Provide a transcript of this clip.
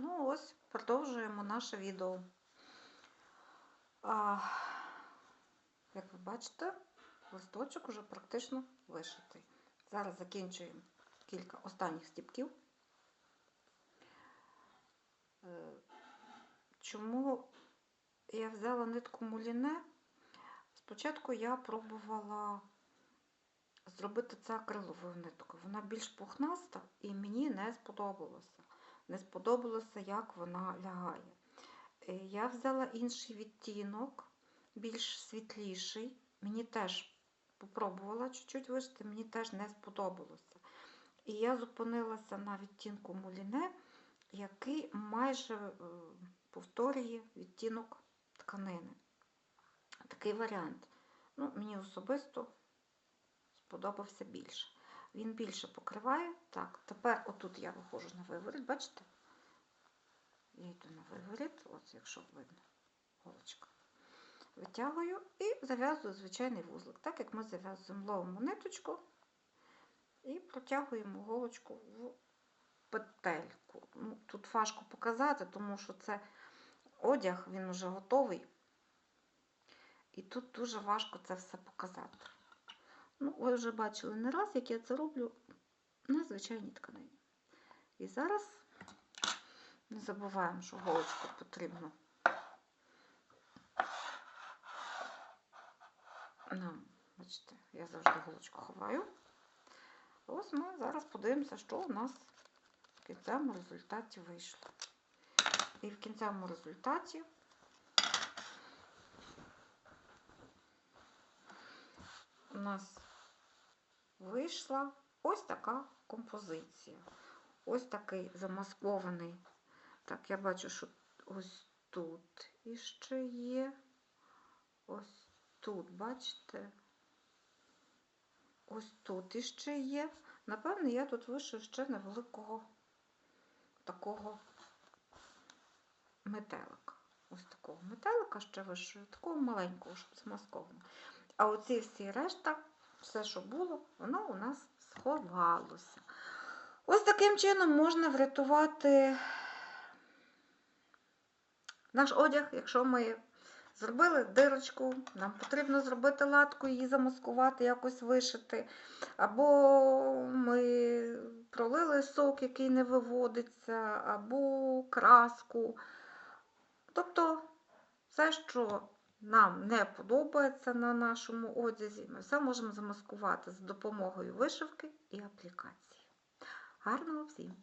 Ну, ось продовжуємо наше відео. А, як ви бачите, листочок уже практично вишитий. Зараз закінчуємо кілька останніх стіпків. Е, Чому я взяла нитку муліне? Спочатку я пробувала зробити це акриловою ниткою. Вона більш пухнаста і мені не сподобалося. Не сподобалося, як вона лягає. Е, Я взяла інший відтінок, більш світліший. Мені теж попробувала чуть-чуть вишити, мені теж не сподобалося. І я зупинилася на відтінку муліне, який майже е, повторює відтінок тканини. Такий варіант. Ну, мені особисто сподобався більше. Він більше покриває. Так, тепер отут я виходжу на виворіт, бачите? Я йду на виворіт, от якщо видно, голочка. Витягую і зав'язую звичайний вузлик, так як ми зав'язуємо ловимо ниточку і протягуємо голочку в петельку. Ну, Тут важко показати, тому що це одяг, він вже готовий. І тут дуже важко це все показати. Ну, ви вже бачили не раз, як я це роблю на звичайній тканині. І зараз не забуваємо, що голочку потрібно нам, бачите, я завжди голочку ховаю. Ось ми зараз подивимося, що у нас в кінцевому результаті вийшло. І в кінцевому результаті у нас вийшла ось така композиція. Ось такий замаскований. Так, я бачу, що ось тут іще є. Ось тут, бачите? Ось тут іще є. Напевне, я тут вишив ще невеликого такого метелика. Ось такого метелика ще вишию, такого маленького, щоб замасковано. А оці всі решта, все, що було, воно у нас сховалося. Ось таким чином можна врятувати наш одяг, якщо ми зробили дирочку, нам потрібно зробити латку, її замаскувати, якось вишити. Або ми пролили сок, який не виводиться, або краску. Тобто все, що нам не подобається на нашому одязі, ми все можемо замаскувати за допомогою вишивки і аплікації. Гарного всім!